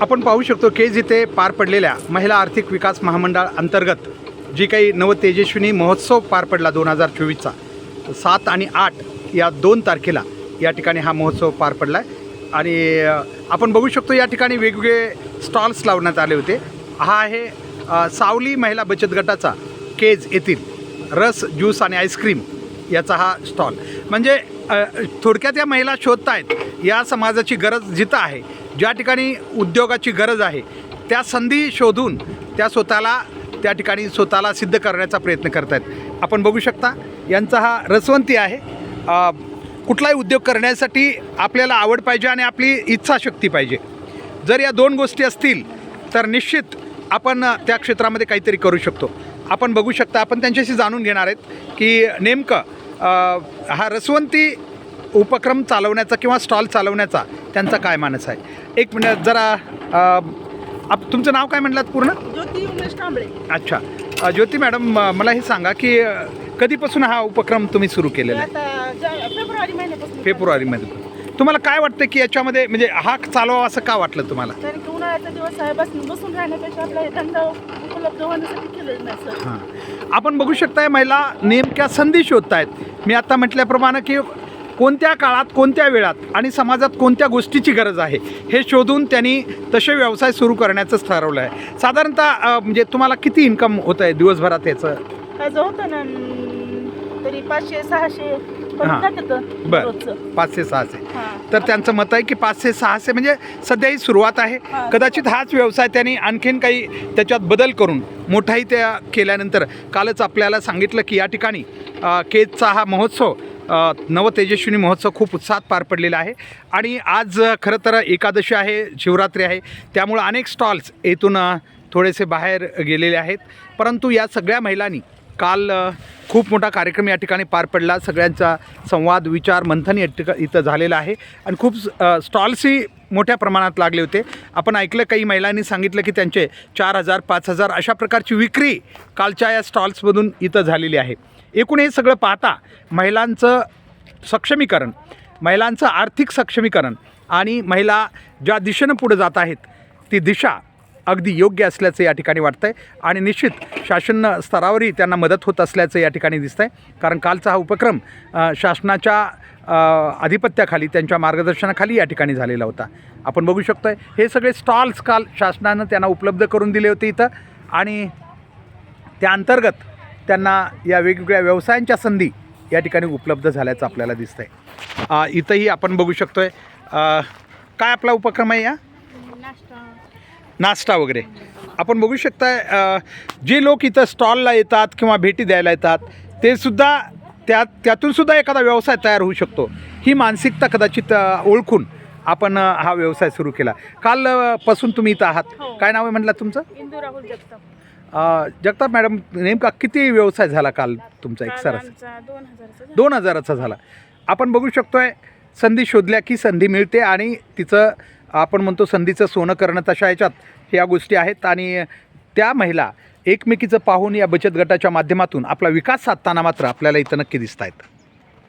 आपण पाहू शकतो केज इथे पार पडलेल्या महिला आर्थिक विकास महामंडळ अंतर्गत जी काही नवतेजस्विनी महोत्सव पार पडला दोन हजार चोवीसचा सात आणि आठ या दोन तारखेला या ठिकाणी हा महोत्सव पार पडला आहे आणि आपण बघू शकतो या ठिकाणी वेगवेगळे स्टॉल्स लावण्यात आले होते. हा आहे सावली महिला बचत गटाचा केज येथील रस ज्यूस आणि आईस्क्रीम याचा हा स्टॉल. म्हणजे थोडक्यात या महिला शोधत आहेत या समाजाची गरज जिथं आहे ज्या ठिकाणी उद्योगाची गरज आहे त्या संधी शोधून त्या स्वतःला त्या ठिकाणी स्वतःला सिद्ध करण्याचा प्रयत्न करत आहेत आपण बघू शकता यांचा हा रसवंती आहे. कुठलाही उद्योग करण्यासाठी आपल्याला आवड पाहिजे आणि आपली इच्छाशक्ती पाहिजे. जर या दोन गोष्टी असतील तर निश्चित आपण त्या क्षेत्रामध्ये काहीतरी करू शकतो. आपण बघू शकता आपण त्यांच्याशी जाणून घेणार आहेत की नेमकं हा रसवंती उपक्रम चालवण्याचा किंवा स्टॉल चालवण्याचा त्यांचा काय मानस आहे? एक मिनिट जरा आप तुमचं नाव काय म्हटलात पूर्ण? ज्योती उमेश कांबळे. अच्छा. ज्योती मॅडम मला हे सांगा की कधीपासून हा उपक्रम तुम्ही सुरू केलेला आहे? फेब्रुवारी महिन्यापासून. फेब्रुवारीमध्ये तुम्हाला काय वाटतं की याच्यामध्ये म्हणजे हा चालवा असं का वाटलं तुम्हाला? आपण बघू शकताय महिला नेमक्या संधी शोधत आहेत मी आता म्हटल्याप्रमाणे की कोणत्या काळात कोणत्या वेळात आणि समाजात कोणत्या गोष्टीची गरज आहे हे शोधून त्यांनी तसे व्यवसाय सुरू करण्याचंच ठरवलं आहे साधारणतः म्हणजे तुम्हाला किती इन्कम होतं आहे दिवसभरात याचं? त्याचं होतं ना तरी पाचशे सहाशे हां. बरं. पाचशे सहाशे. तर त्यांचं मत आहे की पाचशे सहाशे म्हणजे सध्या ही सुरुवात आहे. कदाचित हाच व्यवसाय त्यांनी आणखीन काही त्याच्यात बदल करून मोठाही त्या केल्यानंतर कालच आपल्याला सांगितलं की या ठिकाणी केजचा हा महोत्सव नवतेजस्विनी महोत्सव खूप उत्साहात पार पडलेला आहे. आणि आज खरं तर एकादशी आहे शिवरात्री आहे. त्यामुळं अनेक स्टॉल्स येथून थोडेसे बाहेर गेलेले आहेत. परंतु या सगळ्या महिलांनी काल खूप मोठा कार्यक्रम या ठिकाणी पार पडला. सगळ्यांचा संवाद विचार मंथन या ठिका इथं झालेलं आहे. आणि खूप स्टॉल्सही मोठ्या प्रमाणात लागले होते. आपण ऐकलं काही महिलांनी सांगितलं की त्यांचे चार हजार पाच हजार अशा प्रकारची विक्री कालच्या या स्टॉल्समधून इथं झालेली आहे. एकूण हे सगळं पाहता महिलांचं सक्षमीकरण महिलांचं आर्थिक सक्षमीकरण आणि महिला ज्या दिशेनं पुढे जात आहेत ती दिशा अगदी योग्य असल्याचं या ठिकाणी वाटतं आहे आणि निश्चित शासन स्तरावरही त्यांना मदत होत असल्याचं या ठिकाणी दिसतं आहे कारण कालचा हा उपक्रम शासनाच्या आधिपत्याखाली त्यांच्या मार्गदर्शनाखाली या ठिकाणी झालेला होता. आपण बघू शकतो आहे हे सगळे स्टॉल्स काल शासनानं त्यांना उपलब्ध करून दिले होते इथं आणि त्या अंतर्गत त्यांना या वेगवेगळ्या व्यवसायांच्या संधी या ठिकाणी उपलब्ध झाल्याचं आपल्याला दिसतं आहे इथंही आपण बघू शकतो आहे काय आपला उपक्रम आहे या? नाश्ता वगैरे. आपण बघू शकताय अ, जे लोक इथं स्टॉलला येतात किंवा भेटी द्यायला येतात ते सुद्धा त्या त्यातून सुद्धा एखादा व्यवसाय तयार होऊ शकतो. ही मानसिकता कदाचित ओळखून आपण हा व्यवसाय सुरू केला. काल अ, पासून तुम्ही इथं आहात. हो. काय नाव आहे म्हटलं तुमचं? इंदू राहुल जगताप. अ, जगताप मॅडम नेमका किती व्यवसाय झाला काल तुमचा एक आमचा दोन हजाराचा झाला. दोन हजाराचा झाला. आपण बघू शकतोय संधी शोधल्या की संधी मिळते आणि तिचं आपण म्हणतो संधीचं सोनं करणं तशा ह्याच्यात ह्या गोष्टी आहेत आणि त्या महिला एकमेकीचं पाहून या बचत गटाच्या माध्यमातून आपला विकास साधताना मात्र आपल्याला इथं नक्की दिसत आहेत